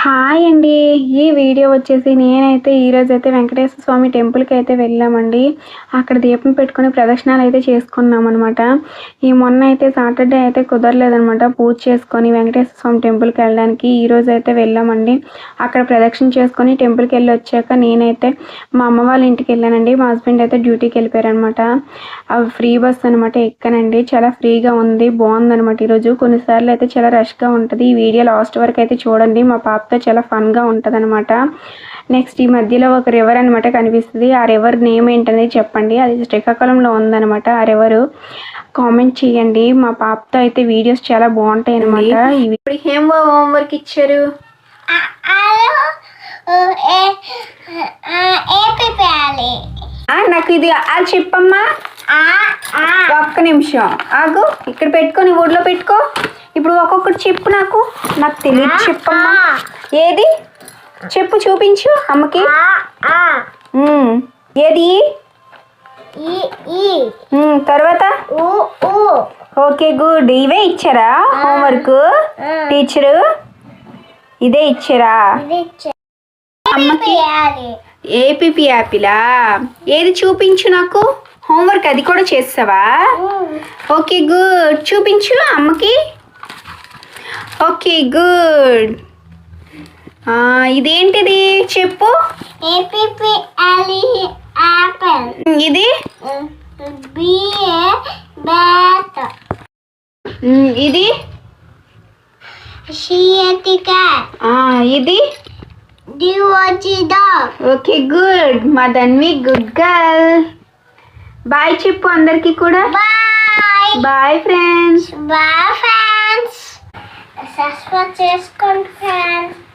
Hi అండి. ఈ video వచ్చేసి నేనైతే ఈరోజు అయితే వెంకటేశ్వర స్వామి టెంపుల్కి అయితే వెళ్ళామండి. అక్కడ దీపం పెట్టుకుని ప్రదక్షిణాలు అయితే చేసుకున్నాం అనమాట ఈ మొన్న అయితే సాటర్డే అయితే కుదరలేదనమాట పూజ చేసుకొని వెంకటేశ్వర స్వామి టెంపుల్కి వెళ్ళడానికి. ఈ అయితే వెళ్ళామండి. అక్కడ ప్రదక్షిణ చేసుకొని టెంపుల్కి వెళ్ళి వచ్చాక నేనైతే మా అమ్మ వాళ్ళ ఇంటికి వెళ్ళానండి. మా హస్బెండ్ అయితే డ్యూటీకి వెళ్ళిపోయారనమాట ఫ్రీ బస్ అనమాట ఎక్కనండి. చాలా ఫ్రీగా ఉంది. బాగుందనమాట ఈరోజు కొన్నిసార్లు అయితే చాలా రష్గా ఉంటుంది. ఈ వీడియో లాస్ట్ వరకు అయితే చూడండి. మా పాప పాపతో చాలా ఫన్గా ఉంటుంది అనమాట నెక్స్ట్ ఈ మధ్యలో ఒక రివర్ అనమాట కనిపిస్తుంది. ఆ రివర్ నేమ్ ఏంటనేది చెప్పండి. అది శ్రీకాకుళంలో ఉందన్నమాట ఆ రివర్ కామెంట్ చేయండి. మా పాపతో అయితే వీడియోస్ చాలా బాగుంటాయి అనమాట ఇప్పుడు ఏం హోంవర్క్ ఇచ్చారు? నాకు ఇది అది చెప్పమ్మా. ఒక్క నిమిషం. ఆగు ఇక్కడ పెట్టుకొని ఊళ్ళో పెట్టుకో. ఇప్పుడు ఒక్కొక్కటి చెప్పు నాకు. నాకు తెలియదు చెప్పమ్మా. ఏది? చెప్పు చూపించు అమ్మకి. ఉమ్, ఏది? ఈ ఈ. ఉమ్, తర్వాత? Okay good. ఇవే ఇచ్చారా హోంవర్క్? టీచరు? ఇదే ఇచ్చారా? అమ్మకి? ఏపీపీ యాపిలా ఏది చూపించు నాకు? హోంవర్క్ అది కూడా చేస్తావా? Okay good. చూపించు అమ్మకి. Okay good. ఇదేంటిది? చెప్పు. యాపిల్ ఇది? ఇది? ఇది? Okay good. మా ధన్వి గుడ్ గర్ల్. బాయ్ చెప్పు అందరికీ కూడా. Bye. Bye friends. Bye friends. Subscribe చేసుకోండి ఫ్రెండ్స్.